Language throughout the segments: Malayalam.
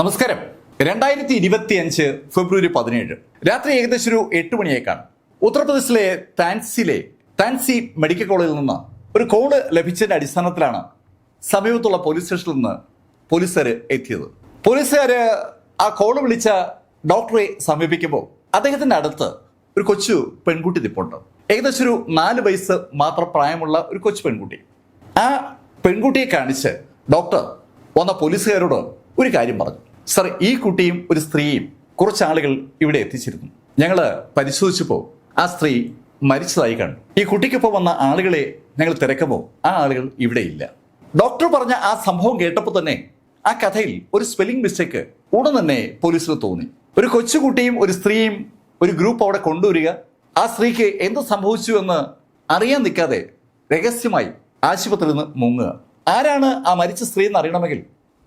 നമസ്കാരം. രണ്ടായിരത്തി ഇരുപത്തി അഞ്ച് ഫെബ്രുവരി പതിനേഴ്. രാത്രി ഏകദേശം ഒരു എട്ട് മണിയേക്കാണ്. ഉത്തർപ്രദേശിലെ താൻസിലെ താൻസി മെഡിക്കൽ കോളേജിൽ നിന്ന് ഒരു കോൾ ലഭിച്ചതിന്റെ അടിസ്ഥാനത്തിലാണ് സമീപത്തുള്ള പോലീസ് സ്റ്റേഷനിൽ നിന്ന് പോലീസുകാർ എത്തിയത്. പോലീസുകാർ ആ കോൾ വിളിച്ച ഡോക്ടറെ സമീപിക്കുമ്പോൾ അദ്ദേഹത്തിന്റെ അടുത്ത് ഒരു കൊച്ചു പെൺകുട്ടി നിപ്പുണ്ട്. ഏകദേശം ഒരു നാല് വയസ്സ് മാത്രം പ്രായമുള്ള ഒരു കൊച്ചു പെൺകുട്ടി. ആ പെൺകുട്ടിയെ കാണിച്ച് ഡോക്ടർ വന്ന പോലീസുകാരോട് ഒരു കാര്യം പറഞ്ഞു. സർ ഈ കുട്ടിയും ഒരു സ്ത്രീയും കുറച്ച് ആളുകൾ ഇവിടെ എത്തിച്ചിരുന്നു. ഞങ്ങൾ പരിശോധിച്ചപ്പോൾ ആ സ്ത്രീ മരിച്ചതായി കണ്ടു. ഈ കുട്ടിക്കൊപ്പം വന്ന ആളുകളെ ഞങ്ങൾ തിരക്കുമ്പോൾ ആ ആളുകൾ ഇവിടെ ഇല്ല. ഡോക്ടർ പറഞ്ഞ ആ സംഭവം കേട്ടപ്പോൾ തന്നെ ആ കഥയിൽ ഒരു സ്പെല്ലിംഗ് മിസ്റ്റേക്ക് ഉടൻ തന്നെ പോലീസിന് തോന്നി. ഒരു കൊച്ചുകുട്ടിയും ഒരു സ്ത്രീയും ഒരു ഗ്രൂപ്പ് അവിടെ കൊണ്ടുവരിക ആ സ്ത്രീക്ക് എന്ത് സംഭവിച്ചു എന്ന് അറിയാൻ നിൽക്കാതെ രഹസ്യമായി ആശുപത്രിയിൽ നിന്ന് മുങ്ങുക. ആരാണ് ആ മരിച്ച സ്ത്രീ എന്ന് അറിയണമെങ്കിൽ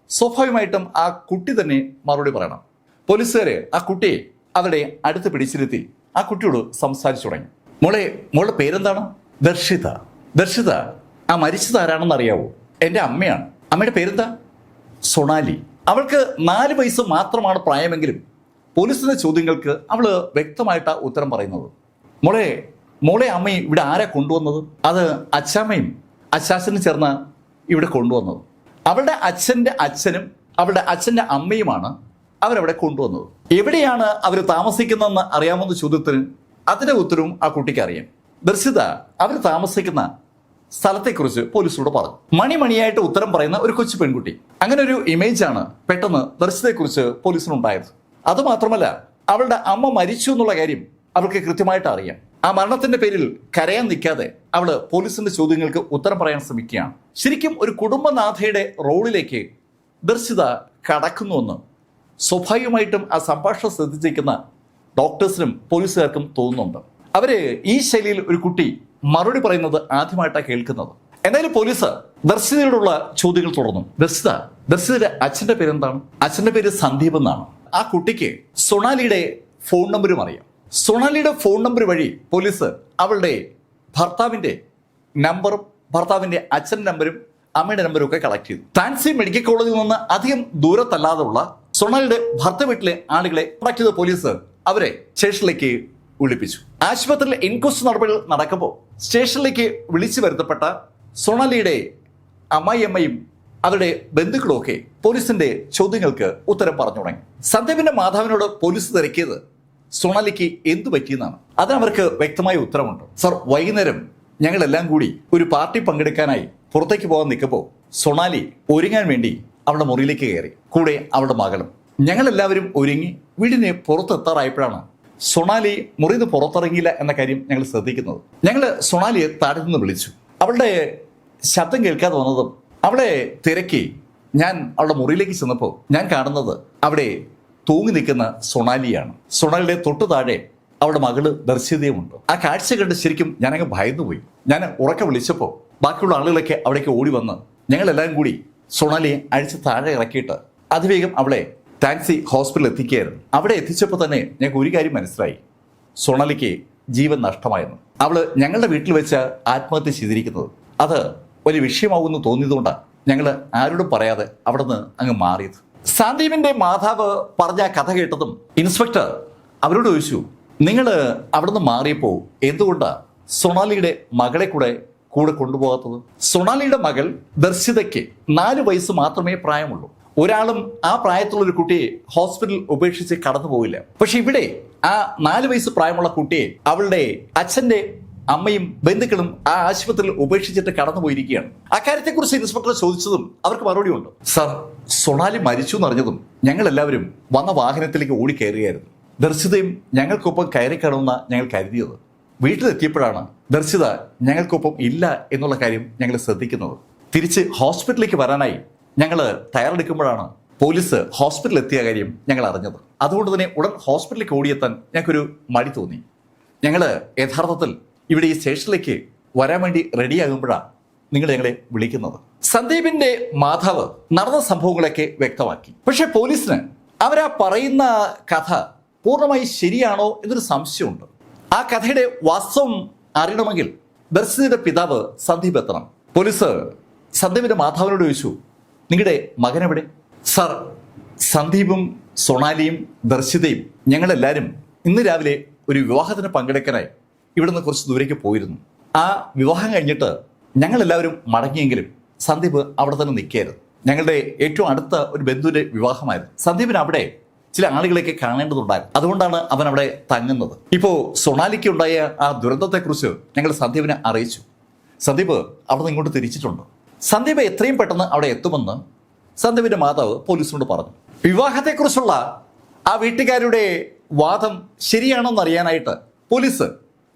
സ്വാഭാവികമായിട്ടും ആ കുട്ടി തന്നെ മറുപടി പറയണം. പോലീസുകാര് ആ കുട്ടിയെ അവിടെ അടുത്ത് പിടിച്ചിരുത്തി ആ കുട്ടിയോട് സംസാരിച്ചു തുടങ്ങി. മോളെ മോളുടെ പേരെന്താണ്? ദർശിത. ദർശിത ആ മരിച്ചത് ആരാണെന്ന് അറിയാവോ? എന്റെ അമ്മയാണ്. അമ്മയുടെ പേരെന്താ? സൊണാലി. അവൾക്ക് നാല് വയസ്സ് മാത്രമാണ് പ്രായമെങ്കിലും പോലീസിന്റെ ചോദ്യങ്ങൾക്ക് അവൾ വ്യക്തമായിട്ട് ഉത്തരം പറയുന്നത്. മോളെ മോളെ അമ്മയും ഇവിടെ ആരാ കൊണ്ടുവന്നത്? അത് അച്ചാമ്മയും അച്ചാച്ചനും ചേർന്ന് ഇവിടെ കൊണ്ടുവന്നത്. അവളുടെ അച്ഛന്റെ അച്ഛനും അവളുടെ അച്ഛന്റെ അമ്മയുമാണ് അവരവിടെ കൊണ്ടുവന്നത്. എവിടെയാണ് അവർ താമസിക്കുന്നതെന്ന് അറിയാമെന്ന ചോദ്യത്തിന് അതിന്റെ ഉത്തരവും ആ കുട്ടിക്ക് അറിയാം. ദർശിത അവർ താമസിക്കുന്ന സ്ഥലത്തെക്കുറിച്ച് പോലീസോട് പറഞ്ഞു. മണിമണിയായിട്ട് ഉത്തരം പറയുന്ന ഒരു കൊച്ചു പെൺകുട്ടി. അങ്ങനെ ഒരു ഇമേജ് ആണ് പെട്ടെന്ന് ദർശിതയെക്കുറിച്ച് പോലീസിനുണ്ടായത്. അതുമാത്രമല്ല അവളുടെ അമ്മ മരിച്ചു എന്നുള്ള കാര്യം അവൾക്ക് കൃത്യമായിട്ട് അറിയാം. ആ മരണത്തിന്റെ പേരിൽ കരയാൻ നിൽക്കാതെ അവൾ പോലീസിന്റെ ചോദ്യങ്ങൾക്ക് ഉത്തരം പറയാൻ ശ്രമിക്കുകയാണ്. ശരിക്കും ഒരു കുടുംബനാഥയുടെ റോളിലേക്ക് ദർശിത കടക്കുന്നുവെന്ന് സ്വാഭാവികമായിട്ടും ആ സംഭാഷണം ശ്രദ്ധിച്ചിരിക്കുന്ന ഡോക്ടേഴ്സിനും പോലീസുകാർക്കും തോന്നുന്നുണ്ട്. അവർ ഈ ശൈലിയിൽ ഒരു കുട്ടി മറുപടി പറയുന്നത് ആദ്യമായിട്ടാണ് കേൾക്കുന്നത്. എന്തായാലും പോലീസ് ദർശിതയോടുള്ള ചോദ്യങ്ങൾ തുടർന്നു. ദർശിത ദർശിതയുടെ അച്ഛന്റെ പേരെന്താണ്? അച്ഛന്റെ പേര് സന്ദീപ് എന്നാണ്. ആ കുട്ടിക്ക് സൊണാലിയുടെ ഫോൺ നമ്പരും അറിയാം. സൊണാലിയുടെ ഫോൺ നമ്പർ വഴി പോലീസ് അവളുടെ ഭർത്താവിന്റെ നമ്പറും ഭർത്താവിന്റെ അച്ഛന്റെ നമ്പരും അമ്മയുടെ നമ്പരും ഒക്കെ കളക്ട് ചെയ്തു. താൻസി മെഡിക്കൽ കോളേജിൽ നിന്ന് അധികം ദൂരത്തല്ലാതുള്ള സൊണാലിയുടെ ഭർത്ത വീട്ടിലെ ആളുകളെ ചെയ്ത പോലീസ് അവരെ സ്റ്റേഷനിലേക്ക് വിളിപ്പിച്ചു. ആശുപത്രിയിൽ ഇൻക്വസ്റ്റ് നടപടികൾ നടക്കുമ്പോൾ സ്റ്റേഷനിലേക്ക് വിളിച്ചു വരുത്തപ്പെട്ട സൊണാലിയുടെ അമ്മായിയമ്മയും അവരുടെ ബന്ധുക്കളും ഒക്കെ പോലീസിന്റെ ചോദ്യങ്ങൾക്ക് ഉത്തരം പറഞ്ഞു തുടങ്ങി. സന്ദീപിന്റെ മാധവനോട് പോലീസ് തിരക്കിയത് സൊണാലിക്ക് എന്തു പറ്റിയെന്നാണ്. അതിനവർക്ക് വ്യക്തമായ ഉത്തരമുണ്ട്. സർ വൈകുന്നേരം ഞങ്ങളെല്ലാം കൂടി ഒരു പാർട്ടി പങ്കെടുക്കാനായി പുറത്തേക്ക് പോകാൻ നിൽക്കുമ്പോൾ സൊണാലി ഒരുങ്ങാൻ വേണ്ടി അവളുടെ മുറിയിലേക്ക് കയറി. കൂടെ അവളുടെ മകളും. ഞങ്ങളെല്ലാവരും ഒരുങ്ങി വീടിന് പുറത്തെത്താറായപ്പോഴാണ് സൊണാലി മുറിന്ന് പുറത്തിറങ്ങിയില്ല എന്ന കാര്യം ഞങ്ങൾ ശ്രദ്ധിക്കുന്നത്. ഞങ്ങൾ സൊണാലിയെ താഴെ നിന്ന് വിളിച്ചു. അവളുടെ ശബ്ദം കേൾക്കാതെ വന്നതും അവളെ തിരക്കി ഞാൻ അവളുടെ മുറിയിലേക്ക് ചെന്നപ്പോൾ ഞാൻ കാണുന്നത് അവിടെ തൂങ്ങി നിൽക്കുന്ന സൊണാലിയാണ്. സൊണാലിയുടെ തൊട്ടു താഴെ അവളുടെ മകൾ ദർശ്യതയുമുണ്ട് ആ കാഴ്ച കണ്ട് ശരിക്കും ഞാനങ്ങ് ഭയന്നുപോയി. ഞാൻ ഉറക്കെ വിളിച്ചപ്പോൾ ബാക്കിയുള്ള ആളുകളൊക്കെ അവിടേക്ക് ഓടി വന്ന് ഞങ്ങളെല്ലാം കൂടി സൊണാലിയെ അഴിച്ച് താഴെ ഇറക്കിയിട്ട് അതിവേഗം അവളെ ടാക്സി ഹോസ്പിറ്റലിൽ എത്തിക്കുകയായിരുന്നു. അവിടെ എത്തിച്ചപ്പോൾ തന്നെ ഞങ്ങൾക്ക് ഒരു കാര്യം മനസ്സിലായി. സൊണാലിക്ക് ജീവൻ നഷ്ടമായിരുന്നു അവൾ ഞങ്ങളുടെ വീട്ടിൽ വെച്ച് ആത്മഹത്യ ചെയ്തിരിക്കുന്നത്. അത് ഒരു വിഷയമാകുമെന്ന് തോന്നിയതുകൊണ്ടാണ് ഞങ്ങൾ ആരോടും പറയാതെ അവിടെ അങ്ങ് മാറിയത്. സാന്ദീപിന്റെ മാതാവ് പറഞ്ഞ കഥ കേട്ടതും ഇൻസ്പെക്ടർ അവരോട് ചോദിച്ചു നിങ്ങൾ അവിടുന്ന് മാറിയപ്പോൾ എന്തുകൊണ്ടാണ് സൊണാലിയുടെ മകളെ കൂടെ കൂടെ കൊണ്ടുപോകാത്തത്? സൊണാലിയുടെ മകൾ ദർശിതയ്ക്ക് നാല് വയസ്സ് മാത്രമേ പ്രായമുള്ളൂ. ഒരാളും ആ പ്രായത്തിലുള്ള ഒരു കുട്ടിയെ ഹോസ്പിറ്റലിൽ ഉപേക്ഷിച്ച് കടന്നു പോവില്ല. പക്ഷെ ഇവിടെ ആ നാല് വയസ്സ് പ്രായമുള്ള കുട്ടിയെ അവളുടെ അച്ഛന്റെ അമ്മയും ബന്ധുക്കളും ആ ആശുപത്രിയിൽ ഉപേക്ഷിച്ചിട്ട് കടന്നു പോയിരിക്കുകയാണ്. അക്കാര്യത്തെക്കുറിച്ച് ഇൻസ്പെക്ടർ ചോദിച്ചതും അവർക്ക് മറുപടി ഉണ്ട് സർ സൊണാലി മരിച്ചു എന്നറിഞ്ഞതും ഞങ്ങൾ എല്ലാവരും വന്ന വാഹനത്തിലേക്ക് ഓടി കയറുകയായിരുന്നു ദർശിതയും ഞങ്ങൾക്കൊപ്പം കയറി കാണുമെന്ന ഞങ്ങൾ കരുതിയത്. വീട്ടിലെത്തിയപ്പോഴാണ് ദർശിത ഞങ്ങൾക്കൊപ്പം ഇല്ല എന്നുള്ള കാര്യം ഞങ്ങൾ ശ്രദ്ധിക്കുന്നത്. തിരിച്ച് ഹോസ്പിറ്റലിലേക്ക് വരാനായി ഞങ്ങൾ തയ്യാറെടുക്കുമ്പോഴാണ് പോലീസ് ഹോസ്പിറ്റലിൽ എത്തിയ കാര്യം ഞങ്ങൾ അറിഞ്ഞത്. അതുകൊണ്ട് തന്നെ ഉടൻ ഹോസ്പിറ്റലിലേക്ക് ഓടിയെത്താൻ ഞങ്ങൾക്കൊരു മടി തോന്നി. ഞങ്ങൾ യഥാർത്ഥത്തിൽ ഇവിടെ ഈ സ്റ്റേഷനിലേക്ക് വരാൻ വേണ്ടി റെഡിയാകുമ്പോഴാണ് നിങ്ങൾ ഞങ്ങളെ വിളിക്കുന്നത്. സന്ദീപിന്റെ മാധവ് നടന്ന സംഭവങ്ങളൊക്കെ വ്യക്തമാക്കി. പക്ഷെ പോലീസിന് അവരാ പറയുന്ന കഥ പൂർണമായി ശരിയാണോ എന്നൊരു സംശയമുണ്ട്. ആ കഥയുടെ വാസ്തവം അറിയണമെങ്കിൽ ബർസിയുടെ പിതാവ് സന്ദീപ് എത്തണം. പോലീസ് സന്ദീപിന്റെ മാതാവിനോട് ചോദിച്ചു നിങ്ങളുടെ മകൻ എവിടെ? സർ സന്ദീപും സൊണാലിയും ദർശിതയും ഞങ്ങളെല്ലാവരും ഇന്ന് രാവിലെ ഒരു വിവാഹത്തിന് പങ്കെടുക്കാനായി ഇവിടുന്ന് കുറച്ച് ദൂരേക്ക് പോയിരുന്നു. ആ വിവാഹം കഴിഞ്ഞിട്ട് ഞങ്ങളെല്ലാവരും മടങ്ങിയെങ്കിലും സന്ദീപ് അവിടെ തന്നെ നിൽക്കുകയായിരുന്നു. ഞങ്ങളുടെ ഏറ്റവും അടുത്ത ഒരു ബന്ധുവിന്റെ വിവാഹമായിരുന്നു. സന്ദീപിന് അവിടെ ചില ആളുകളെയൊക്കെ കാണേണ്ടതുണ്ടായിരുന്നു. അതുകൊണ്ടാണ് അവൻ അവിടെ തങ്ങുന്നത്. ഇപ്പോ സൊണാലിക്ക് ഉണ്ടായ ആ ദുരന്തത്തെക്കുറിച്ച് ഞങ്ങൾ സന്ദീപിനെ അറിയിച്ചു. സന്ദീപ് അവിടെ ഇങ്ങോട്ട് തിരിച്ചിട്ടുണ്ട്. സന്ദീപ് എത്രയും പെട്ടെന്ന് അവിടെ എത്തുമെന്ന് സന്ദീപിന്റെ മാതാവ് പോലീസിനോട് പറഞ്ഞു. വിവാഹത്തെക്കുറിച്ചുള്ള ആ വീട്ടുകാരുടെ വാദം ശരിയാണെന്ന് അറിയാനായിട്ട് പോലീസ്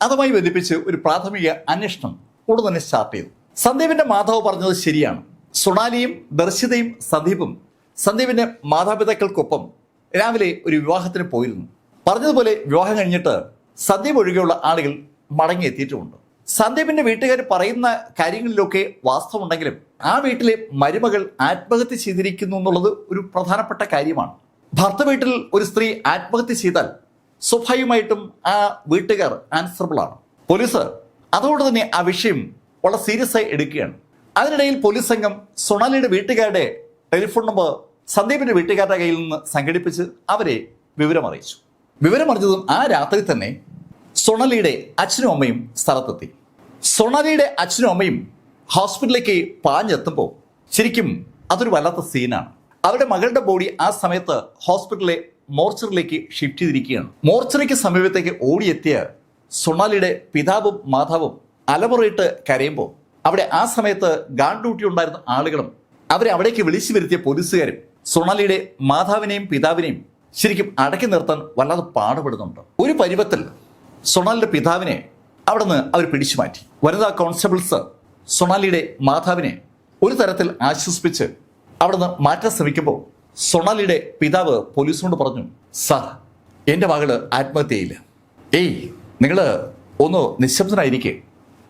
അതുമായി ബന്ധിപ്പിച്ച് ഒരു പ്രാഥമിക അന്വേഷണം ഉടൻ തന്നെ സ്റ്റാർട്ട് ചെയ്തു. സന്ദീപിന്റെ മാതാവ് പറഞ്ഞത് ശരിയാണ്. സൊണാലിയും ദർശിതയും സന്ദീപും സന്ദീപിന്റെ മാതാപിതാക്കൾക്കൊപ്പം രാവിലെ ഒരു വിവാഹത്തിന് പോയിരുന്നു. പറഞ്ഞതുപോലെ വിവാഹം കഴിഞ്ഞിട്ട് സന്ദീപ് ഒഴികെയുള്ള ആളുകൾ മടങ്ങിയെത്തിയിട്ടുമുണ്ട് സന്ദീപിന്റെ വീട്ടുകാർ പറയുന്ന കാര്യങ്ങളിലൊക്കെ വാസ്തവമുണ്ടെങ്കിലും ആ വീട്ടിലെ മരുമകൾ ആത്മഹത്യ ചെയ്തിരിക്കുന്നു എന്നുള്ളത് ഒരു പ്രധാനപ്പെട്ട കാര്യമാണ്. ഭർത്ത വീട്ടിൽ ഒരു സ്ത്രീ ആത്മഹത്യ ചെയ്താൽ സ്വാഭാവികമായിട്ടും ആ വീട്ടുകാർ ആൻസറബിൾ ആണ്. പോലീസ് അതുകൊണ്ട് തന്നെ ആ വിഷയം വളരെ സീരിയസ് ആയി എടുക്കുകയാണ്. അതിനിടയിൽ പോലീസ് സംഘം സൊണാലിയുടെ വീട്ടുകാരുടെ ടെലിഫോൺ നമ്പർ സന്ദീപിന്റെ വീട്ടുകാരുടെ കയ്യിൽ നിന്ന് സംഘടിപ്പിച്ച് അവരെ വിവരമറിയിച്ചു. വിവരമറിഞ്ഞതും ആ രാത്രി തന്നെ സൊണലിയുടെ അച്ഛനും അമ്മയും സ്ഥലത്തെത്തി. സൊണലിയുടെ അച്ഛനും അമ്മയും ഹോസ്പിറ്റലിലേക്ക് പാഞ്ഞെത്തുമ്പോൾ ശരിക്കും അതൊരു വല്ലാത്ത സീനാണ്. അവരുടെ മകളുടെ ബോഡി ആ സമയത്ത് ഹോസ്പിറ്റലിലെ മോർച്ചറിലേക്ക് ഷിഫ്റ്റ് ചെയ്തിരിക്കുകയാണ്. മോർച്ചറിക്ക് സമീപത്തേക്ക് ഓടിയെത്തിയ സൊണാലിയുടെ പിതാവും മാതാവും അലമുറയിട്ട് കരയുമ്പോൾ അവിടെ ആ സമയത്ത് ഗാർഡ് ഡ്യൂട്ടി ഉണ്ടായിരുന്ന ആളുകളും അവരെ അവിടേക്ക് വിളിച്ചു വരുത്തിയ പോലീസുകാരും സൊണാലിയുടെ മാതാവിനെയും പിതാവിനെയും ശരിക്കും അടക്കി നിർത്താൻ വല്ലാതെ പാടുപെടുന്നുണ്ട്. ഒരു പരുവത്തിൽ സൊണാലിയുടെ പിതാവിനെ അവിടുന്ന് അവർ പിടിച്ചു മാറ്റി. വനിതാ കോൺസ്റ്റബിൾസ് സൊണാലിയുടെ മാതാവിനെ ഒരു തരത്തിൽ ആശ്വസിപ്പിച്ച് അവിടുന്ന് മാറ്റാൻ ശ്രമിക്കുമ്പോൾ സൊണാലിയുടെ പിതാവ് പോലീസിനോട് പറഞ്ഞു സാർ എന്റെ മകൾ ആത്മഹത്യയില്ല. ഏയ് നിങ്ങൾ ഒന്ന് നിശബ്ദനായിരിക്കെ.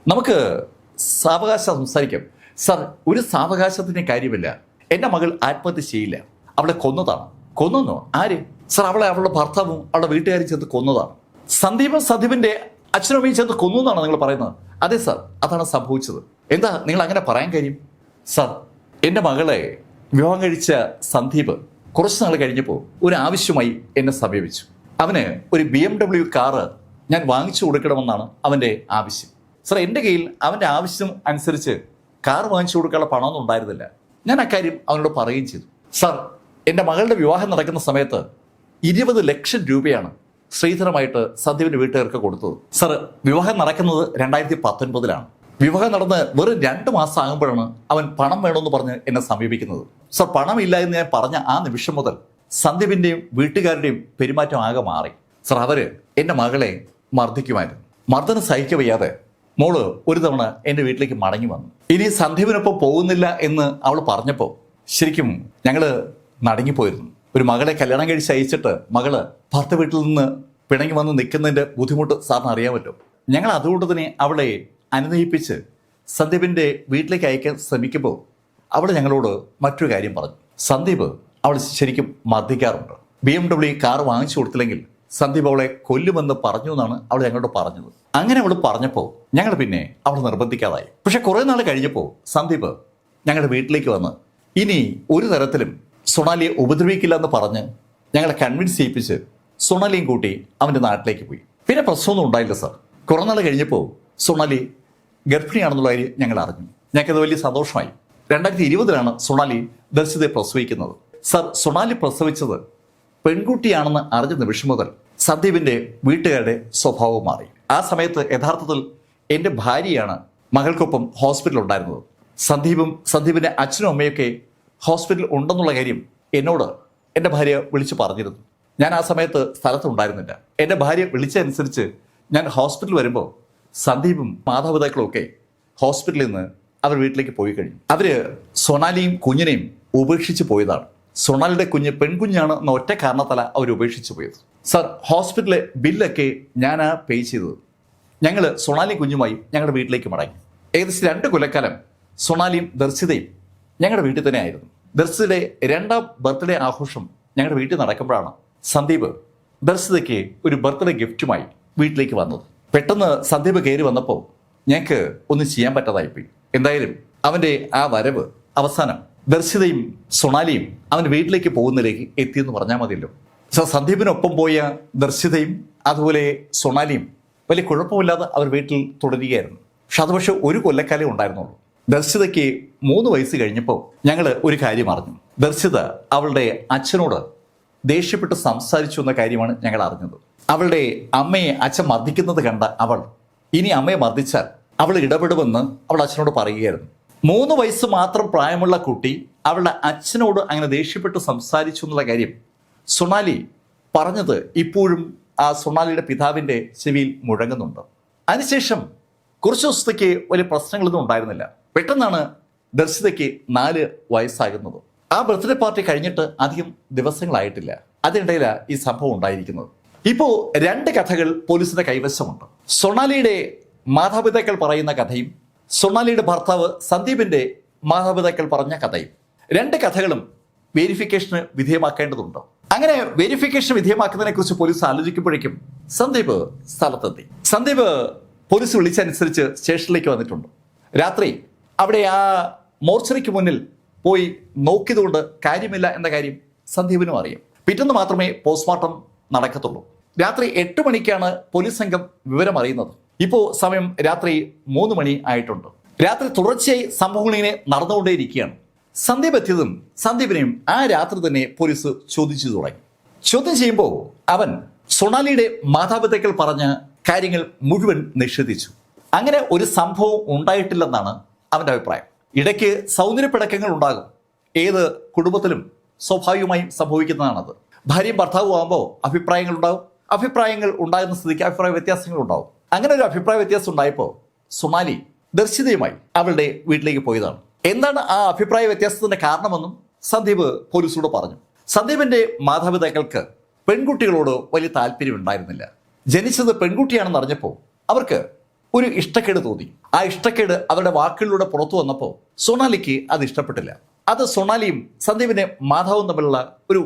നമുക്ക് സാവകാശം സംസാരിക്കാം. സാർ ഒരു സാവകാശത്തിന്റെ കാര്യമില്ല. എന്റെ മകൾ ആത്മഹത്യ ചെയ്യില്ല. അവളെ കൊന്നതാണ്. കൊന്നോ ആര്? സർ അവളെ അവളുടെ ഭർത്താവും അവളുടെ വീട്ടുകാരും ചേർത്ത് കൊന്നതാണ്. സന്ദീപ് സന്ദീപിന്റെ അച്ഛനും അമ്മയും ചേർത്ത് കൊന്നു എന്നാണ് നിങ്ങൾ പറയുന്നത്? അതെ സാർ. അതാണ് സംഭവിച്ചത്. എന്താ നിങ്ങൾ അങ്ങനെ പറയാൻ കഴിയും സാർ എന്റെ മകളെ വിവാഹം കഴിച്ച സന്ദീപ് കുറച്ച് നാൾ കഴിഞ്ഞപ്പോൾ ഒരു ആവശ്യമായി എന്നെ സമീപിച്ചു. അവന് ഒരു ബി എം ഡബ്ല്യു കാറ് ഞാൻ വാങ്ങിച്ചു കൊടുക്കണമെന്നാണ് അവന്റെ ആവശ്യം. സാർ എന്റെ കയ്യിൽ അവന്റെ ആവശ്യം അനുസരിച്ച് കാർ വാങ്ങിച്ചു കൊടുക്കാനുള്ള പണമൊന്നും ഉണ്ടായിരുന്നില്ല. ഞാൻ അക്കാര്യം അവനോട് പറയുകയും ചെയ്തു. സാർ എന്റെ മകളുടെ വിവാഹം നടക്കുന്ന സമയത്ത് ഇരുപത് ലക്ഷം രൂപയാണ് ശ്രീധരമായിട്ട് സന്ദീപിന്റെ വീട്ടുകാർക്ക് കൊടുത്തത്. സാർ വിവാഹം നടക്കുന്നത് രണ്ടായിരത്തി പത്തൊൻപതിലാണ് വിവാഹം നടന്ന് വെറും രണ്ട് മാസം ആകുമ്പോഴാണ് അവൻ പണം വേണമെന്ന് പറഞ്ഞ് എന്നെ സമീപിക്കുന്നത്. സാർ പണമില്ല എന്ന് ഞാൻ പറഞ്ഞ ആ നിമിഷം മുതൽ സന്ദീപിന്റെയും വീട്ടുകാരുടെയും പെരുമാറ്റം ആകെ മാറി. സർ അവർ എന്റെ മകളെ മർദ്ദിക്കുമായിരുന്നു. മർദ്ദനം സഹിക്ക വയ്യാതെ മോൾ ഒരു തവണ എന്റെ വീട്ടിലേക്ക് മടങ്ങി വന്നു. ഇനി സന്ധ്യവിനൊപ്പം പോകുന്നില്ല എന്ന് അവൾ പറഞ്ഞപ്പോൾ ശരിക്കും ഞങ്ങൾ നടങ്ങിപ്പോയിരുന്നു ഒരു മകളെ കല്യാണം കഴിച്ച് അയച്ചിട്ട് മകൾ ഭർത്ത വീട്ടിൽ നിന്ന് പിണങ്ങി വന്ന് നിൽക്കുന്നതിന്റെ ബുദ്ധിമുട്ട് സാറിന് അറിയാമല്ലോ ഞങ്ങൾ അതുകൊണ്ട് തന്നെ അവളെ അനുനയിപ്പിച്ച് സന്ദീപിന്റെ വീട്ടിലേക്ക് അയക്കാൻ ശ്രമിക്കുമ്പോൾ അവൾ ഞങ്ങളോട് മറ്റൊരു കാര്യം പറഞ്ഞു. സന്ദീപ് അവൾ ശരിക്കും മർദ്ദിക്കാറുണ്ട്. ബി എം ഡബ്ല്യു കാർ വാങ്ങിച്ചു കൊടുത്തില്ലെങ്കിൽ സന്ദീപ് അവളെ കൊല്ലുമെന്ന് പറഞ്ഞു എന്നാണ് അവൾ ഞങ്ങളോട് പറഞ്ഞത്. അങ്ങനെ അവൾ പറഞ്ഞപ്പോൾ ഞങ്ങൾ പിന്നെ അവൾ നിർബന്ധിക്കാതായി. പക്ഷെ കുറേ നാൾ കഴിഞ്ഞപ്പോൾ സന്ദീപ് ഞങ്ങളുടെ വീട്ടിലേക്ക് വന്ന് ഇനി ഒരു തരത്തിലും സൊണാലിയെ ഉപദ്രവിക്കില്ല എന്ന് പറഞ്ഞ് ഞങ്ങളെ കൺവിൻസ് ചെയ്യിപ്പിച്ച് സൊണാലിയും കൂട്ടി അവന്റെ നാട്ടിലേക്ക് പോയി. പിന്നെ പ്രശ്നമൊന്നും ഉണ്ടായില്ല സർ. കുറേ നാൾ കഴിഞ്ഞപ്പോൾ സൊണാലി ഗർഭിണിയാണെന്നുള്ള കാര്യം ഞങ്ങൾ അറിഞ്ഞു. ഞങ്ങൾക്കത് വലിയ സന്തോഷമായി. രണ്ടായിരത്തി ഇരുപതിലാണ് സൊണാലി ദർശിതയെ പ്രസവിക്കുന്നത്. സർ സൊണാലി പ്രസവിച്ചത് പെൺകുട്ടിയാണെന്ന് അറിഞ്ഞ നിമിഷം മുതൽ സന്ദീപിന്റെ വീട്ടുകാരുടെ സ്വഭാവം മാറി. ആ സമയത്ത് യഥാർത്ഥത്തിൽ എന്റെ ഭാര്യയാണ് മകൾക്കൊപ്പം ഹോസ്പിറ്റലിൽ ഉണ്ടായിരുന്നത്. സന്ദീപും സന്ദീപിന്റെ അച്ഛനും അമ്മയൊക്കെ ഹോസ്പിറ്റലിൽ ഉണ്ടെന്നുള്ള കാര്യം എന്നോട് എന്റെ ഭാര്യ വിളിച്ചു പറഞ്ഞിരുന്നു. ഞാൻ ആ സമയത്ത് സ്ഥലത്തുണ്ടായിരുന്നില്ല എന്റെ ഭാര്യ വിളിച്ചതനുസരിച്ച് ഞാൻ ഹോസ്പിറ്റലിൽ വരുമ്പോൾ സന്ദീപും മാതാപിതാക്കളും ഒക്കെ ഹോസ്പിറ്റലിൽ നിന്ന് അവർ വീട്ടിലേക്ക് പോയി കഴിഞ്ഞു. അവർ സൊണാലിയും കുഞ്ഞിനെയും ഉപേക്ഷിച്ച് പോയതാണ്. സൊണാലിയുടെ കുഞ്ഞ് പെൺകുഞ്ഞാണ് എന്ന ഒറ്റ കാരണത്തല അവർ ഉപേക്ഷിച്ചു പോയത്. സർ ഹോസ്പിറ്റലിലെ ബില്ലൊക്കെ ഞാനാ പേ ചെയ്തത്. ഞങ്ങൾ സൊണാലി കുഞ്ഞുമായി ഞങ്ങളുടെ വീട്ടിലേക്ക് മടങ്ങി. ഏകദേശം രണ്ട് കൊലക്കാലം സൊണാലിയും ദർശിതയും ഞങ്ങളുടെ വീട്ടിൽ തന്നെ ആയിരുന്നു. ദർശിതയുടെ രണ്ടാം ബർത്ത്ഡേ ആഘോഷം ഞങ്ങളുടെ വീട്ടിൽ നടക്കുമ്പോഴാണ് സന്ദീപ് ദർശിതയ്ക്ക് ഒരു ബർത്ത്ഡേ ഗിഫ്റ്റുമായി വീട്ടിലേക്ക് വന്നത്. പെട്ടെന്ന് സന്ദീപ് കയറി വന്നപ്പോൾ ഞങ്ങൾക്ക് ഒന്നും ചെയ്യാൻ പറ്റാതായിപ്പോയി. എന്തായാലും അവന്റെ ആ വരവ് അവസാനം ദർശിതയും സൊണാലിയും അവന്റെ വീട്ടിലേക്ക് പോകുന്നതിലേക്ക് എത്തിയെന്ന് പറഞ്ഞാൽ മതിയല്ലോ. സർ സന്ദീപിനൊപ്പം പോയ ദർശിതയും അതുപോലെ സൊണാലിയും വലിയ കുഴപ്പമില്ലാതെ അവർ വീട്ടിൽ തുടരുകയായിരുന്നു. പക്ഷെ അത് പക്ഷെ ഒരു കൊല്ലക്കാലേ ഉണ്ടായിരുന്നുള്ളൂ. ദർശിതയ്ക്ക് മൂന്ന് വയസ്സ് കഴിഞ്ഞപ്പോൾ ഞങ്ങൾ ഒരു കാര്യം അറിഞ്ഞു. ദർശിത അവളുടെ അച്ഛനോട് ദേഷ്യപ്പെട്ട് സംസാരിച്ചു എന്ന കാര്യമാണ് ഞങ്ങൾ അറിഞ്ഞത്. അവളുടെ അമ്മയെ അച്ഛൻ മർദ്ദിക്കുന്നത് കണ്ട അവൾ ഇനി അമ്മയെ മർദ്ദിച്ചാൽ അവൾ ഇടപെടുമെന്ന് അവൾ അച്ഛനോട് പറയുകയായിരുന്നു. മൂന്ന് വയസ്സ് മാത്രം പ്രായമുള്ള കുട്ടി അവളുടെ അച്ഛനോട് അങ്ങനെ ദേഷ്യപ്പെട്ട് സംസാരിച്ചു എന്നുള്ള കാര്യം സൊണാലി പറഞ്ഞത് ഇപ്പോഴും ആ സൊണാലിയുടെ പിതാവിന്റെ ചെവിയിൽ മുഴങ്ങുന്നുണ്ട്. അതിനുശേഷം കുറച്ച് ദിവസത്തേക്ക് വലിയ പ്രശ്നങ്ങളൊന്നും ഉണ്ടായിരുന്നില്ല. പെട്ടെന്നാണ് ദർശിതയ്ക്ക് നാല് വയസ്സാകുന്നത്. ആ ബർത്ത്ഡേ പാർട്ടി കഴിഞ്ഞിട്ട് അധികം ദിവസങ്ങളായിട്ടില്ല. അതിനിടയിലാണ് ഈ സംഭവം ഉണ്ടായിരിക്കുന്നത്. ഇപ്പോൾ രണ്ട് കഥകൾ പോലീസിന്റെ കൈവശമുണ്ട്. സൊണാലിയുടെ മാതാപിതാക്കൾ പറയുന്ന കഥയും സൊണാലിയുടെ ഭർത്താവ് സന്ദീപിന്റെ മാതാപിതാക്കൾ പറഞ്ഞ കഥയും. രണ്ട് കഥകളും വെരിഫിക്കേഷന് വിധേയമാക്കേണ്ടതുണ്ട്. അങ്ങനെ വെരിഫിക്കേഷൻ വിധേയമാക്കുന്നതിനെ കുറിച്ച് പോലീസ് ആലോചിക്കുമ്പോഴേക്കും സന്ദീപ് സ്ഥലത്തെത്തി. സന്ദീപ് പോലീസ് വിളിച്ചനുസരിച്ച് സ്റ്റേഷനിലേക്ക് വന്നിട്ടുണ്ട്. രാത്രി അവിടെ ആ മോർച്ചറിക്ക് മുന്നിൽ പോയി നോക്കിയതുകൊണ്ട് കാര്യമില്ല എന്ന കാര്യം സന്ദീപിനും അറിയാം. പിറ്റേന്ന് മാത്രമേ പോസ്റ്റ്മോർട്ടം നടക്കത്തുള്ളൂ. രാത്രി എട്ട് മണിക്കാണ് പോലീസ് സംഘം വിവരം അറിയുന്നത് ഇപ്പോൾ സമയം രാത്രി മൂന്ന് മണി ആയിട്ടുണ്ട്. രാത്രി തുടർച്ചയായി സംഭവങ്ങൾ ഇങ്ങനെ നടന്നുകൊണ്ടേയിരിക്കുകയാണ്. സന്ദീപ് എത്തിയതും സന്ദീപിനെയും ആ രാത്രി തന്നെ പോലീസ് ചോദിച്ചു തുടങ്ങി. ചോദ്യം ചെയ്യുമ്പോൾ അവൻ സൊണാലിയുടെ മാതാപിതാക്കൾ പറഞ്ഞ കാര്യങ്ങൾ മുഴുവൻ നിഷേധിച്ചു. അങ്ങനെ ഒരു സംഭവം ഉണ്ടായിട്ടില്ലെന്നാണ് അവന്റെ അഭിപ്രായം. ഇടയ്ക്ക് സൗന്ദര്യപ്പിടക്കങ്ങൾ ഉണ്ടാകും. ഏത് കുടുംബത്തിലും സ്വാഭാവികമായും സംഭവിക്കുന്നതാണത്. ഭാര്യയും ഭർത്താവും ആകുമ്പോൾ അഭിപ്രായങ്ങൾ ഉണ്ടാകും അഭിപ്രായങ്ങൾ ഉണ്ടാകുന്ന സ്ഥിതിക്ക് അഭിപ്രായ വ്യത്യാസങ്ങൾ ഉണ്ടാവും. അങ്ങനെ ഒരു അഭിപ്രായ വ്യത്യാസം ഉണ്ടായപ്പോൾ സുമാലി ദർശിതയുമായി അവളുടെ വീട്ടിലേക്ക് പോയതാണ്. എന്താണ് ആ അഭിപ്രായ വ്യത്യാസത്തിന്റെ കാരണമെന്നും സന്ദീപ് പോലീസോട് പറഞ്ഞു. സന്ദീപിന്റെ മാതാപിതാക്കൾക്ക് പെൺകുട്ടികളോട് വലിയ താല്പര്യം ഉണ്ടായിരുന്നില്ല ജനിച്ചത് പെൺകുട്ടിയാണെന്ന് അറിഞ്ഞപ്പോൾ അവർക്ക് ഒരു ഇഷ്ടക്കേട് തോന്നി. ആ ഇഷ്ടക്കേട് അവരുടെ വാക്കുകളിലൂടെ പുറത്തു വന്നപ്പോൾ സൊണാലിക്ക് അത് ഇഷ്ടപ്പെട്ടില്ല. അത് സൊണാലിയും സന്ദീപിന്റെ മാധവും തമ്മിലുള്ള ഒരു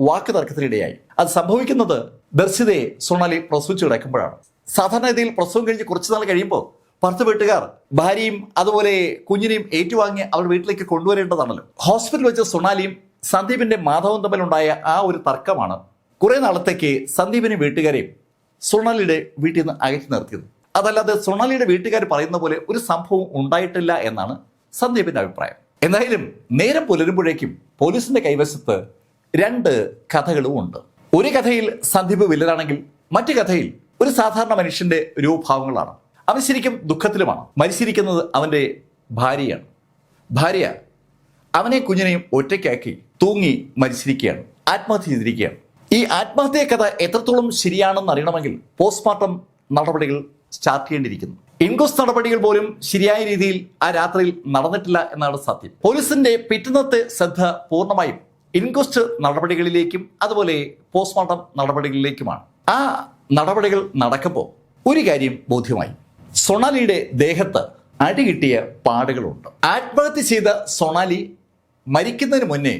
വാക്ക് തർക്കത്തിനിടയായി അത് സംഭവിക്കുന്നത് ദർശിതയെ സൊണാലി പ്രസവിച്ചു കിടക്കുമ്പോഴാണ്. സാധാരണഗതിയിൽ പ്രസവം കഴിഞ്ഞ് കുറച്ചു നാൾ കഴിയുമ്പോൾ ഭർത്ത വീട്ടുകാർ ഭാര്യയും അതുപോലെ കുഞ്ഞിനെയും ഏറ്റുവാങ്ങി അവർ വീട്ടിലേക്ക് കൊണ്ടുവരേണ്ടതാണല്ലോ. ഹോസ്പിറ്റലിൽ വെച്ച് സൊണാലിയും സന്ദീപിന്റെ മാധവം തമ്മിലുണ്ടായ ആ ഒരു തർക്കമാണ് കുറെ നാളത്തേക്ക് സന്ദീപിനെ വീട്ടുകാരെയും സൊണാലിയുടെ വീട്ടിൽ നിന്ന് അകറ്റി നിർത്തിയത്. അതല്ലാതെ സൊണാലിയുടെ വീട്ടുകാർ പറയുന്ന പോലെ ഒരു സംഭവം ഉണ്ടായിട്ടില്ല എന്നാണ് സന്ദീപിന്റെ അഭിപ്രായം. എന്തായാലും നേരം പുലരുമ്പോഴേക്കും പോലീസിന്റെ കൈവശത്ത് രണ്ട് കഥകളും ഉണ്ട്. ഒരു കഥയിൽ സന്ദീപ് വില്ലനാണെങ്കിൽ മറ്റു കഥയിൽ ഒരു സാധാരണ മനുഷ്യന്റെ രൂപഭാവങ്ങളാണ്. അവൻ ശരിക്കും ദുഃഖത്തിലുമാണ്. മരിച്ചിരിക്കുന്നത് അവന്റെ ഭാര്യയാണ്. ഭാര്യ അവനെ കുഞ്ഞിനെയും ഒറ്റയ്ക്കാക്കി തൂങ്ങി മരിച്ചിരിക്കുകയാണ്. ആത്മഹത്യ ചെയ്തിരിക്കുകയാണ്. ഈ ആത്മഹത്യ കഥ എത്രത്തോളം ശരിയാണെന്ന് അറിയണമെങ്കിൽ പോസ്റ്റ്മോർട്ടം നടപടികൾ സ്റ്റാർട്ട് ചെയ്യേണ്ടിയിരിക്കുന്നു. ഇൻക്വസ്റ്റ് നടപടികൾ പോലും ശരിയായ രീതിയിൽ ആ രാത്രിയിൽ നടന്നിട്ടില്ല എന്നാണ് സത്യം. പോലീസിന്റെ പിറ്റുന്നത്തെ ശ്രദ്ധ പൂർണമായും ഇൻക്വസ്റ്റ് നടപടികളിലേക്കും അതുപോലെ പോസ്റ്റ്മോർട്ടം നടപടികളിലേക്കുമാണ്. ആ നടപടികൾ നടക്കുമ്പോൾ ഒരു കാര്യം ബോധ്യമായി. സൊണാലിയുടെ ദേഹത്ത് അടി കിട്ടിയ പാടുകളുണ്ട്. ആത്മഹത്യ ചെയ്ത സൊണാലി മരിക്കുന്നതിന് മുന്നേ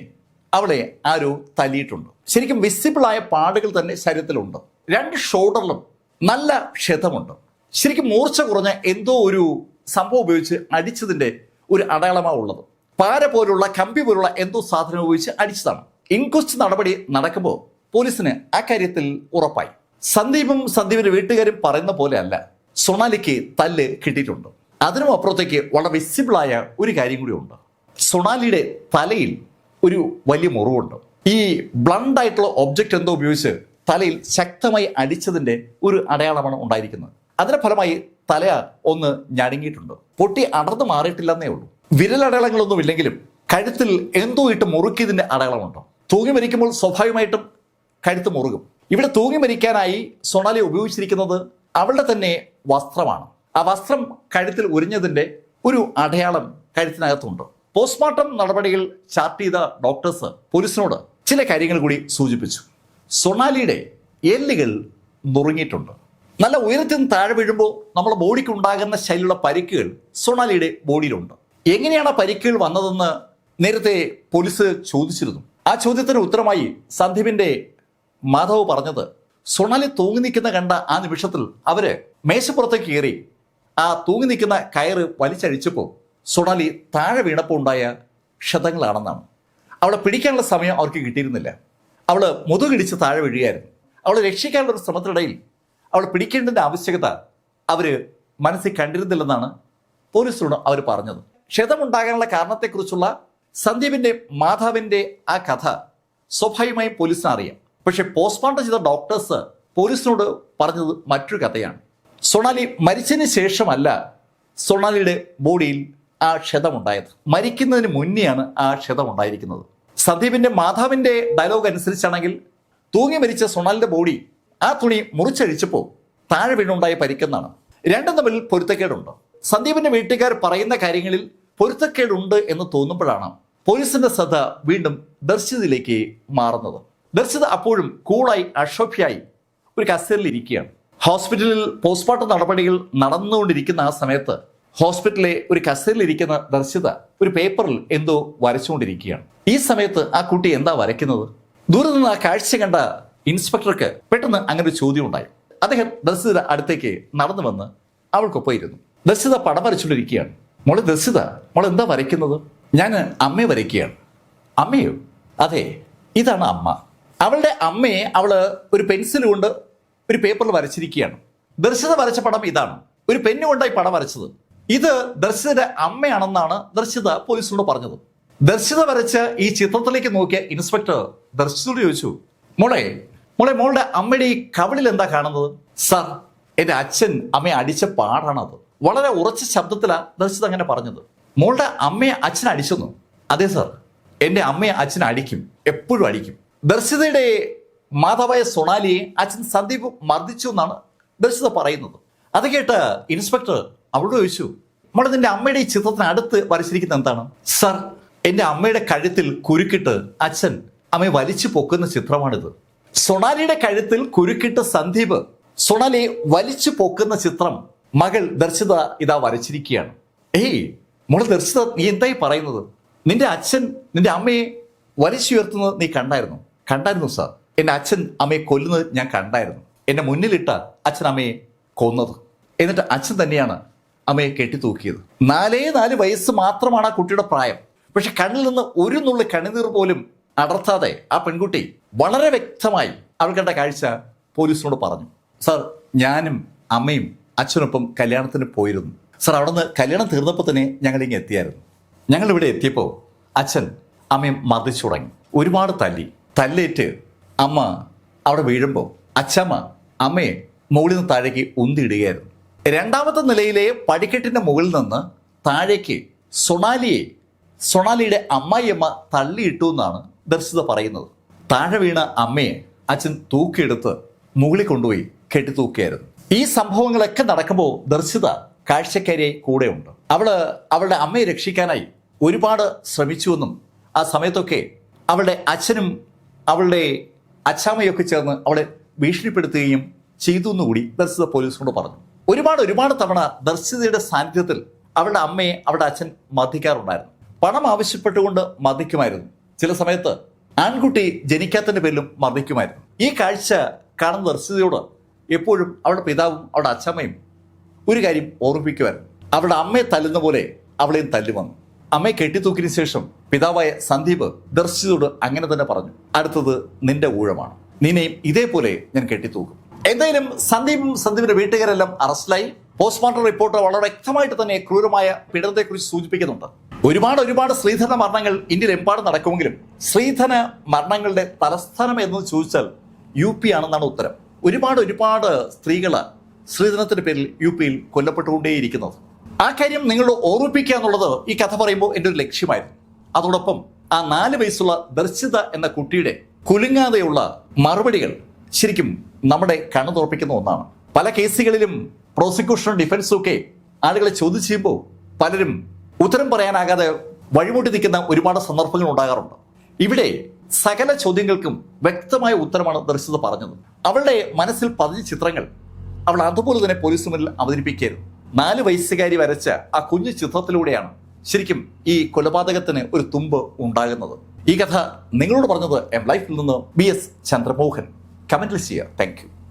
അവളെ ആരോ തല്ലിയിട്ടുണ്ട്. ശരിക്കും വിസിബിൾ ആയ പാടുകൾ തന്നെ ശരീരത്തിലുണ്ട്. രണ്ട് ഷോൾഡറിലും നല്ല ക്ഷതമുണ്ട്. ശരിക്കും മൂർച്ച കുറഞ്ഞ എന്തോ ഒരു സംഭവം ഉപയോഗിച്ച് അടിച്ചതിന്റെ ഒരു അടയാളമാണ് ഉള്ളത്. പാര പോലുള്ള കമ്പി പോലുള്ള എന്തോ സാധനം ഉപയോഗിച്ച് അടിച്ചതാണ്. ഇൻക്വസ്റ്റ് നടപടി നടക്കുമ്പോൾ പോലീസിന് ആ കാര്യത്തിൽ ഉറപ്പായി. സന്ദീപും സന്ദീപിന്റെ വീട്ടുകാരും പറയുന്ന പോലെ അല്ല സൊണാലിക്ക് തല്ല് കിട്ടിയിട്ടുണ്ട്. അതിനും അപ്പുറത്തേക്ക് വളരെ വിസിബിളായ ഒരു കാര്യം കൂടി ഉണ്ട്. സൊണാലിയുടെ തലയിൽ ഒരു വലിയ മുറിവുണ്ട്. ഈ ബ്ലണ്ട് ആയിട്ടുള്ള ഒബ്ജക്റ്റ് എന്തോ ഉപയോഗിച്ച് തലയിൽ ശക്തമായി അടിച്ചതിന്റെ ഒരു അടയാളമാണ് ഉണ്ടായിരിക്കുന്നത്. അതിന്റെ ഫലമായി തല ഒന്ന് ഞടുങ്ങിയിട്ടുണ്ട്. പൊട്ടി അടർന്നു മാറിയിട്ടില്ലെന്നേ ഉള്ളൂ. വിരലടയാളങ്ങളൊന്നും ഇല്ലെങ്കിലും കഴുത്തിൽ എന്തോ ഇട്ട് മുറുക്കിയതിന്റെ അടയാളമുണ്ടോ. തൂങ്ങി മരിക്കുമ്പോൾ സ്വാഭാവികമായിട്ടും കഴുത്ത് മുറുകും. ഇവിടെ തൂങ്ങി മരിക്കാനായി സൊണാലി ഉപയോഗിച്ചിരിക്കുന്നത് അവളുടെ തന്നെ വസ്ത്രമാണ്. ആ വസ്ത്രം കഴുത്തിൽ ഉരിഞ്ഞതിന്റെ ഒരു അടയാളം കഴുത്തിനകത്തുണ്ട്. പോസ്റ്റ്മോർട്ടം നടപടികൾ ചാർട്ട് ചെയ്ത ഡോക്ടേഴ്സ് പോലീസിനോട് ചില കാര്യങ്ങൾ കൂടി സൂചിപ്പിച്ചു. സൊണാലിയുടെ എല്ലുകൾ നുറുങ്ങിയിട്ടുണ്ട്. നല്ല ഉയരത്തിൽ നിന്ന് താഴെ വീഴുമ്പോൾ നമ്മുടെ ബോഡിക്ക് ഉണ്ടാകുന്ന ശൈലിയുള്ള പരിക്കുകൾ സൊണാലിയുടെ ബോഡിയിലുണ്ട്. എങ്ങനെയാണ് ആ പരിക്കുകൾ വന്നതെന്ന് നേരത്തെ പോലീസ് ചോദിച്ചിരുന്നു. ആ ചോദ്യത്തിന് ഉത്തരമായി സന്ദീപിന്റെ മാധവ് പറഞ്ഞത് സൊണാലി തൂങ്ങി നിൽക്കുന്ന കണ്ട ആ നിമിഷത്തിൽ അവർ മേശപ്പുറത്തേക്ക് കയറി. ആ തൂങ്ങി നിൽക്കുന്ന കയറ് വലിച്ചഴിച്ചപ്പോൾ സൊണാലി താഴെ വീണപ്പോൾ ഉണ്ടായ ക്ഷതങ്ങളാണെന്നാണ്. അവളെ പിടിക്കാനുള്ള സമയം അവർക്ക് കിട്ടിയിരുന്നില്ല. അവൾ മുതുകിടിച്ച് താഴെ വീഴുകയായിരുന്നു. അവളെ രക്ഷിക്കാനുള്ള ഒരു ശ്രമത്തിനിടയിൽ അവൾ പിടിക്കേണ്ടതിന്റെ ആവശ്യകത അവർ മനസ്സിൽ കണ്ടിരുന്നില്ലെന്നാണ് പോലീസിനോട് അവർ പറഞ്ഞത്. ക്ഷതമുണ്ടാകാനുള്ള കാരണത്തെക്കുറിച്ചുള്ള സന്ദീപിന്റെ മാധവിന്റെ ആ കഥ സ്വാഭാവികമായും പോലീസിന് അറിയാം പക്ഷെ പോസ്റ്റ്മോർട്ടം ചെയ്ത ഡോക്ടേഴ്സ് പോലീസിനോട് പറഞ്ഞത് മറ്റൊരു കഥയാണ്. സൊണാലി മരിച്ചതിന് ശേഷമല്ല സൊണാലിയുടെ ബോഡിയിൽ ആ ക്ഷതമുണ്ടായത്. മരിക്കുന്നതിന് മുന്നെയാണ് ആ ക്ഷതമുണ്ടായിരിക്കുന്നത്. സന്ദീപിന്റെ മാധവിന്റെ ഡയലോഗ് അനുസരിച്ചാണെങ്കിൽ തൂങ്ങി മരിച്ച സൊണാലിന്റെ ബോഡി ആ തുണി മുറിച്ചഴിച്ചപ്പോൾ താഴെ വീണുണ്ടായ പരിക്കെന്നാണ്. രണ്ടും തമ്മിൽ പൊരുത്തക്കേടുണ്ട്. സന്ദീപിന്റെ വീട്ടുകാർ പറയുന്ന കാര്യങ്ങളിൽ പൊരുത്തക്കേടുണ്ട് എന്ന് തോന്നുമ്പോഴാണ് പോലീസിന്റെ ശ്രദ്ധ വീണ്ടും ദർശിതയിലേക്ക് മാറുന്നത്. ദർശിത അപ്പോഴും കൂളായി അക്ഷോഭ്യായി ഒരു കസേരയിൽ ഇരിക്കുകയാണ്. ഹോസ്പിറ്റലിൽ പോസ്റ്റ്മോർട്ടം നടപടികൾ നടന്നുകൊണ്ടിരിക്കുന്ന ആ സമയത്ത് ഹോസ്പിറ്റലിലെ ഒരു കസേരയിൽ ഇരിക്കുന്ന ദർശിത ഒരു പേപ്പറിൽ എന്തോ വരച്ചുകൊണ്ടിരിക്കുകയാണ്. ഈ സമയത്ത് ആ കുട്ടി എന്താ വരയ്ക്കുന്നത്? ദൂരെ നിന്ന് ആ കാഴ്ച കണ്ട ഇൻസ്പെക്ടർക്ക് പെട്ടെന്ന് അങ്ങനെ ഒരു ചോദ്യം ഉണ്ടായി അദ്ദേഹം ദർശിത അടുത്തേക്ക് നടന്നു വന്ന് അവൾക്കൊപ്പം ഇരുന്നു ദർശിത പടം വരച്ചുകൊണ്ടിരിക്കുകയാണ്. മോളെ ദർശിത മോൾ എന്താ വരയ്ക്കുന്നത്? ഞാൻ അമ്മയെ വരയ്ക്കുകയാണ്. അമ്മയോ? അതെ ഇതാണ് അമ്മ. അവളുടെ അമ്മയെ അവൾ ഒരു പെൻസിൽ കൊണ്ട് ഒരു പേപ്പറിൽ വരച്ചിരിക്കുകയാണ്. ദർശിത വരച്ച പടം ഇതാണ്. ഒരു പെന്നു കൊണ്ടായി പടം വരച്ചത്. ഇത് ദർശിതയുടെ അമ്മയാണെന്നാണ് ദർശിത പോലീസിനോട് പറഞ്ഞത്. ദർശിത വരച്ച ഈ ചിത്രത്തിലേക്ക് നോക്കിയ ഇൻസ്പെക്ടർ ദർശിതയോട് ചോദിച്ചു മോളെ മോളെ മോളുടെ അമ്മയുടെ ഈ കവിളിൽ എന്താ കാണുന്നത്? സർ എന്റെ അച്ഛൻ അമ്മയെ അടിച്ച പാടാണത്. വളരെ ഉറച്ച ശബ്ദത്തിലാണ് ദർശിത അങ്ങനെ പറഞ്ഞത്. മോളുടെ അമ്മയെ അച്ഛൻ അടിച്ചെന്നു? അതെ സർ. എന്റെ അമ്മയെ അച്ഛൻ അടിക്കും. എപ്പോഴും അടിക്കും. ദർശിതയുടെ മാതാവായ സൊണാലിയെ അച്ഛൻ സന്ദീപ് മർദ്ദിച്ചു എന്നാണ് ദർശിത പറയുന്നത്. അത് കേട്ട് ഇൻസ്പെക്ടർ അവളോട് ചോദിച്ചു നമ്മുടെ നിന്റെ അമ്മയുടെ ഈ ചിത്രത്തിന് അടുത്ത് വരച്ചിരിക്കുന്ന എന്താണ്? സർ എന്റെ അമ്മയുടെ കഴുത്തിൽ കുരുക്കിട്ട് അച്ഛൻ അമ്മയെ വലിച്ചു പൊക്കുന്ന ചിത്രമാണിത്. സൊണാലിയുടെ കഴുത്തിൽ കുരുക്കിട്ട് സന്ദീപ് സൊണാലിയെ വലിച്ചു പൊക്കുന്ന ചിത്രം മകൾ ദർശിത ഇതാ വരച്ചിരിക്കുകയാണ്. ഏയ് മോളെ ദർശിത നീ എന്തായി പറയുന്നത്? നിന്റെ അച്ഛൻ നിന്റെ അമ്മയെ വലിച്ചുയർത്തുന്നത് നീ കണ്ടായിരുന്നു? കണ്ടായിരുന്നു സാർ. എന്റെ അച്ഛൻ അമ്മയെ കൊല്ലുന്നത് ഞാൻ കണ്ടായിരുന്നു. എന്റെ മുന്നിലിട്ട അച്ഛൻ അമ്മയെ കൊന്നത്. എന്നിട്ട് അച്ഛൻ തന്നെയാണ് അമ്മയെ കെട്ടിത്തൂക്കിയത്. നാലേ നാല് വയസ്സ് മാത്രമാണ് ആ കുട്ടിയുടെ പ്രായം. പക്ഷെ കണ്ണിൽ നിന്ന് ഒരു നുള്ളി കണ്ണുനീർ പോലും അടർത്താതെ ആ പെൺകുട്ടി വളരെ വ്യക്തമായി അവൾ കണ്ട കാഴ്ച പോലീസിനോട് പറഞ്ഞു. സാർ ഞാനും അമ്മയും അച്ഛനൊപ്പം കല്യാണത്തിന് പോയിരുന്നു. സാർ അവിടെ നിന്ന് കല്യാണം തീർന്നപ്പോൾ തന്നെ ഞങ്ങൾ ഇങ്ങെത്തിയായിരുന്നു ഞങ്ങൾ ഇവിടെ എത്തിയപ്പോൾ അച്ഛൻ അമ്മയും മർദ്ദിച്ചു തുടങ്ങി. ഒരുപാട് തല്ലി. തല്ലേറ്റ് അമ്മ അവിടെ വീഴുമ്പോൾ അച്ഛമ്മ അമ്മയെ മുകളിൽ നിന്ന് താഴേക്ക് ഉന്തിയിടുകയായിരുന്നു. രണ്ടാമത്തെ നിലയിലെ പടിക്കെട്ടിന്റെ മുകളിൽ നിന്ന് താഴേക്ക് സൊണാലിയെ സൊണാലിയുടെ അമ്മായിയമ്മ തള്ളിയിട്ടു എന്നാണ് ദർശിത പറയുന്നത്. താഴെ വീണ അമ്മയെ അച്ഛൻ തൂക്കിയെടുത്ത് മുകളിൽ കൊണ്ടുപോയി കെട്ടിത്തൂക്കിയായിരുന്നു ഈ സംഭവങ്ങളൊക്കെ നടക്കുമ്പോൾ ദർശിത കാഴ്ചക്കാരിയായി കൂടെയുണ്ട്. അവൾ അവളുടെ അമ്മയെ രക്ഷിക്കാനായി ഒരുപാട് ശ്രമിച്ചുവെന്നും ആ സമയത്തൊക്കെ അവളുടെ അച്ഛനും അവളുടെ അച്ഛാമ്മയൊക്കെ ചേർന്ന് അവളെ ഭീഷണിപ്പെടുത്തുകയും ചെയ്തു എന്നുകൂടി ദർശിത പോലീസിനോട് പറഞ്ഞു. ഒരുപാട് ഒരുപാട് തവണ ദർശിതയുടെ സാന്നിധ്യത്തിൽ അവളുടെ അമ്മയെ അവളുടെ അച്ഛൻ മർദ്ദിക്കാറുണ്ടായിരുന്നു പണം ആവശ്യപ്പെട്ടുകൊണ്ട് മർദ്ദിക്കുമായിരുന്നു ചില സമയത്ത് ആൺകുട്ടി ജനിക്കാത്തതിന്റെ പേരിലും മർദ്ദിക്കുമായിരുന്നു ഈ കാഴ്ച കാണുന്ന ദർശിതയോട് എപ്പോഴും അവളുടെ പിതാവും അവളുടെ അച്ഛമ്മയും ഒരു കാര്യം ഓർമ്മിപ്പിക്കുമായിരുന്നു. അവളുടെ അമ്മയെ തല്ലുന്ന പോലെ അവളെയും തല്ലുവന്നു അമ്മയെ കെട്ടിത്തൂക്കിന് ശേഷം പിതാവായ സന്ദീപ് ദർശിതോട് അങ്ങനെ തന്നെ പറഞ്ഞു അടുത്തത് നിന്റെ ഊഴമാണ്. നിന്നെയും ഇതേപോലെ ഞാൻ കെട്ടിത്തൂക്കും. എന്തായാലും സന്ദീപും സന്ദീപിന്റെ വീട്ടുകാരെല്ലാം അറസ്റ്റിലായി. പോസ്റ്റ്മോർട്ടം റിപ്പോർട്ട് വളരെ വ്യക്തമായിട്ട് തന്നെ ക്രൂരമായ പീഡനത്തെക്കുറിച്ച് സൂചിപ്പിക്കുന്നുണ്ട്. ഒരുപാട് ഒരുപാട് സ്ത്രീധന മരണങ്ങൾ ഇന്ത്യയിൽ എമ്പാടും നടക്കുമെങ്കിലും സ്ത്രീധന മരണങ്ങളുടെ തലസ്ഥാനം എന്ന് ചോദിച്ചാൽ യു പി ആണെന്നാണ് ഉത്തരം. ഒരുപാട് ഒരുപാട് സ്ത്രീകൾ സ്ത്രീധനത്തിന്റെ പേരിൽ യു പിയിൽ കൊല്ലപ്പെട്ടുകൊണ്ടേയിരിക്കുന്നത്. ആ കാര്യം നിങ്ങളോട് ഓർമ്മിപ്പിക്കുക എന്നുള്ളത് ഈ കഥ പറയുമ്പോൾ എന്റെ ഒരു ലക്ഷ്യമായിരുന്നു. അതോടൊപ്പം ആ നാല് വയസ്സുള്ള ദർശിത എന്ന കുട്ടിയുടെ കുലുങ്ങാതെയുള്ള മറുപടികൾ ശരിക്കും നമ്മുടെ കണ്ണു തുറപ്പിക്കുന്ന ഒന്നാണ്. പല കേസുകളിലും പ്രോസിക്യൂഷനും ഡിഫൻസും ഒക്കെ ആളുകളെ ചോദ്യം ചെയ്യുമ്പോൾ പലരും ഉത്തരം പറയാനാകാതെ വഴിമുട്ടി നിൽക്കുന്ന ഒരുപാട് സന്ദർഭങ്ങൾ ഉണ്ടാകാറുണ്ട്. ഇവിടെ സകല ചോദ്യങ്ങൾക്കും വ്യക്തമായ ഉത്തരമാണ് ദർശിത പറഞ്ഞത്. അവളുടെ മനസ്സിൽ പതിഞ്ഞ ചിത്രങ്ങൾ അവൾ അതുപോലെ തന്നെ പോലീസ് മുന്നിൽ അവതരിപ്പിക്കരുത് നാല് വയസ്സുകാരി വരച്ച ആ കുഞ്ഞു ചിത്രത്തിലൂടെയാണ് ശരിക്കും ഈ കൊലപാതകത്തിന് ഒരു തുമ്പ് ഉണ്ടാകുന്നത്. ഈ കഥ നിങ്ങളോട് പറഞ്ഞത് എം ലൈഫിൽ നിന്ന് ബി എസ് ചന്ദ്രമോഹൻ. കമന്റിൽ ചെയ്യുക. താങ്ക്